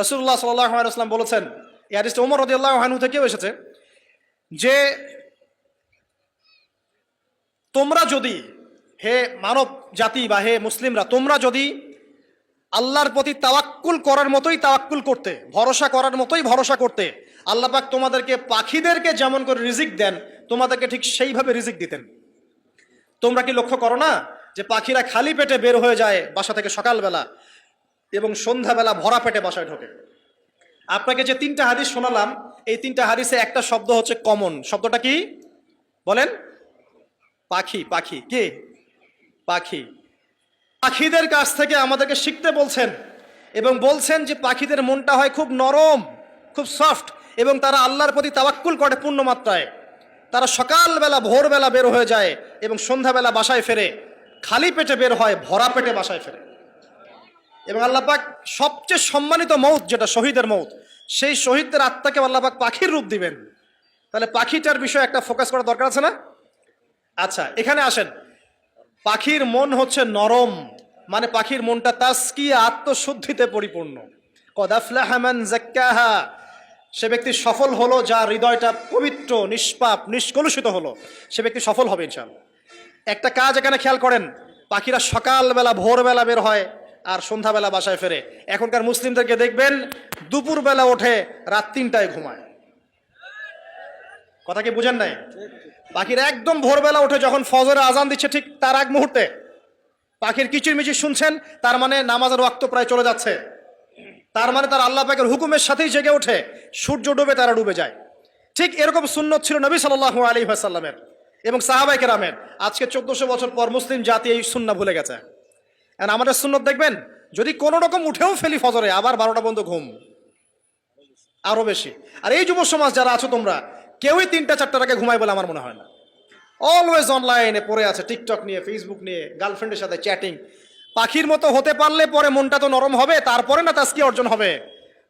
রসুল্লাহ সাল্লাম বলেছেন, এই হাদিসটা ওমর রদিয়াল্লাহ হানু থেকেও এসেছে, যে তোমরা যদি, হে মানব জাতি বা হে মুসলিমরা, তোমরা যদি আল্লাহর প্রতি তাওয়াক্কুল করার মতোই তাওয়াক্কুল করতে, ভরসা করার মতোই ভরসা করতে, আল্লাহ পাক তোমাদেরকে পাখিদেরকে যেমন করে রিজিক দেন, তোমাদেরকে ঠিক সেইভাবে রিজিক দিতেন। তোমরা কি লক্ষ্য করো না যে পাখিরা খালি পেটে বের হয়ে যায় বাসা থেকে সকালবেলা? এবং সন্ধ্যাবেলা ভরা পেটে বাসায় ঢোকে। আপনাকে যে তিনটা হাদিস শোনালাম, এই তিনটা হাদিসে একটা শব্দ হচ্ছে কমন শব্দটা কি? বলেন। পাখি পাখি। কে? পাখি। পাখিদের কাছ থেকে আমাদেরকে শিখতে বলছেন এবং বলছেন যে পাখিদের মনটা হয় খুব নরম, খুব সফট এবং তারা আল্লাহর প্রতি তাওয়াক্কুল করে পূর্ণ মাত্রায় তারা সকালবেলা, ভোরবেলা বের হয়ে যায় এবং সন্ধ্যাবেলা বাসায় ফেরে, খালি পেটে বের হয়, ভরা পেটে বাসায় ফেরে। এবং আল্লাহ পাক সবচেয়ে সম্মানিত মৌত যেটা শহীদের মৌত সেই শহীদদের আত্মাকে আল্লাহ পাক পাখির রূপ দিবেন। তাহলে পাখিটার বিষয়ে একটা ফোকাস করা দরকার আছে না? আচ্ছা এখানে আসেন। পাখির মন হচ্ছে নরম মানে পাখির মনটা তাস্কি আত্মশুদ্ধিতে পরিপূর্ণ। কদাফলাহামান সে ব্যক্তি সফল হলো, যার হৃদয়টা পবিত্র, নিষ্পাপ, নিষ্কলুষিত হলো, সে ব্যক্তি সফল হবে ইনশাআল্লাহ। একটা কাজ এখানে খেয়াল করেন, পাখিরা সকালবেলা, ভোরবেলা বের হয় আর সন্ধ্যাবেলা বাসায় ফেরে। এখনকার মুসলিমদেরকে দেখবেন, দুপুরবেলা ওঠে, রাত তিনটায় ঘুমায়। কথা কি বুঝেন নাই? পাখির একদম ভোরবেলা উঠে যখন ফজরে আজান দিচ্ছে ঠিক তার এক মুহূর্তে। পাখির কিচিরমিচির শুনছেন, তার মানে নামাজের ওয়াক্ত প্রায় চলে যাচ্ছে। তার মানে তার আল্লাহ পাকের হুকুমের সাথেই জেগে ওঠে, সূর্য ডুবে তারা ডুবে যায়। ঠিক এরকম সুন্নত ছিল নবী সাল্লাহ আলী সাল্লামের এবং সাহাবাই কেরামের। আজকে চোদ্দশো বছর পর মুসলিম জাতি এই সুন্না ভুলে গেছে। আর আমাদের সুন্নত দেখবেন, যদি কোনো রকম উঠেও ফেলি ফজরে, আবার বারোটা বন্ধ ঘুম। আরও বেশি। আর এই যুব সমাজ যারা আছো তোমরা, কেউই তিনটা চারটার আগে ঘুমায় বলে আমার মনে হয় না। অলওয়েজ অনলাইনে পড়ে আছে টিকটক নিয়ে ফেসবুক নিয়ে গার্লফ্রেন্ডের সাথে চ্যাটিং পাখির মতো হতে পারলে পরে মনটা তো নরম হবে, তারপরে না তাস্কি অর্জন হবে।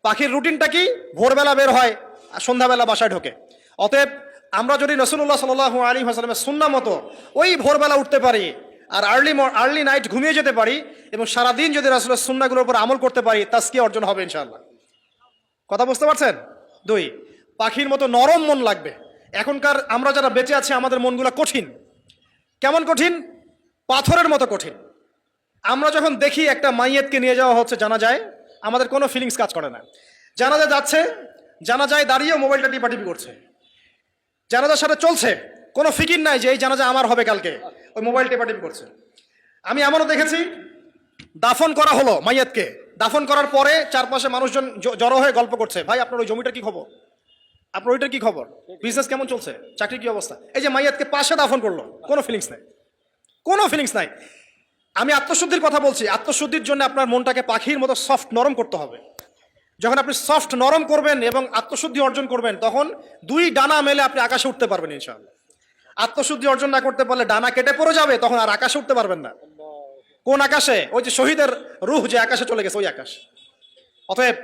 পাখির রুটিনটা কি? ভোরবেলা বের হয়, আর সন্ধ্যাবেলা বাসায় ঢোকে। অতএব আমরা যদি রসুল্লাহ সাল আলী হাসলামের সুন্না মতো ওই ভোরবেলা উঠতে পারি আর আর্লি আর্লি নাইট ঘুমিয়ে যেতে পারি এবং সারাদিন যদি রাসুলের সুন্নাগুলোর উপর আমল করতে পারি তাস্কি অর্জন হবে ইনশাআল্লাহ। কথা বুঝতে পারছেন? দুই, পাখির মতো নরম মন লাগবে। এখনকার আমরা যারা বেঁচে আছি, আমাদের মনগুলো কঠিন। কেমন কঠিন? পাথরের মতো কঠিন। আমরা যখন দেখি একটা মাইয়েতকে নিয়ে যাওয়া হচ্ছে জানা যায়, আমাদের কোনো ফিলিংস কাজ করে না। জানাজা যাচ্ছে, জানা যায় দাঁড়িয়েও মোবাইলটা টিপাটিপি করছে। জানাজার সাথে চলছে, কোনো ফিকির নাই যে এই জানাজা আমার হবে কালকে। ওই মোবাইল টেপাটিপি করছে। আমি এমনও দেখেছি, দাফন করা হলো মাইয়াতকে। দাফন করার পরে চারপাশে মানুষজন জড়ো হয়ে গল্প করছে, ভাই, আপনার ওই জমিটার কি খবর? আপনার ওইটার কি খবর? বিজনেস কেমন চলছে? চাকরির কি অবস্থা? এই যে মাইয়াতকে পাশে দাফন করল, কোনো ফিলিংস নাই। কোনো ফিলিংস নাই। আমি আত্মশুদ্ধির কথা বলছি, আত্মশুদ্ধির জন্য আপনার মনটাকে পাখির মতো সফট নরম করতে হবে। যখন আপনি সফট নরম করবেন এবং আত্মশুদ্ধি অর্জন করবেন, তখন দুই ডানা মেলে আপনি আকাশে উঠতে পারবেন ইনশাআল্লাহ। আত্মশুদ্ধি অর্জন না করতে পারলে ডানা কেটে পড়ে যাবে, তখন আর আকাশে উঠতে পারবেন না। কোন আকাশে? ওই যে শহীদের রুহ যে আকাশে চলে গেছে, ওই আকাশ। অতএব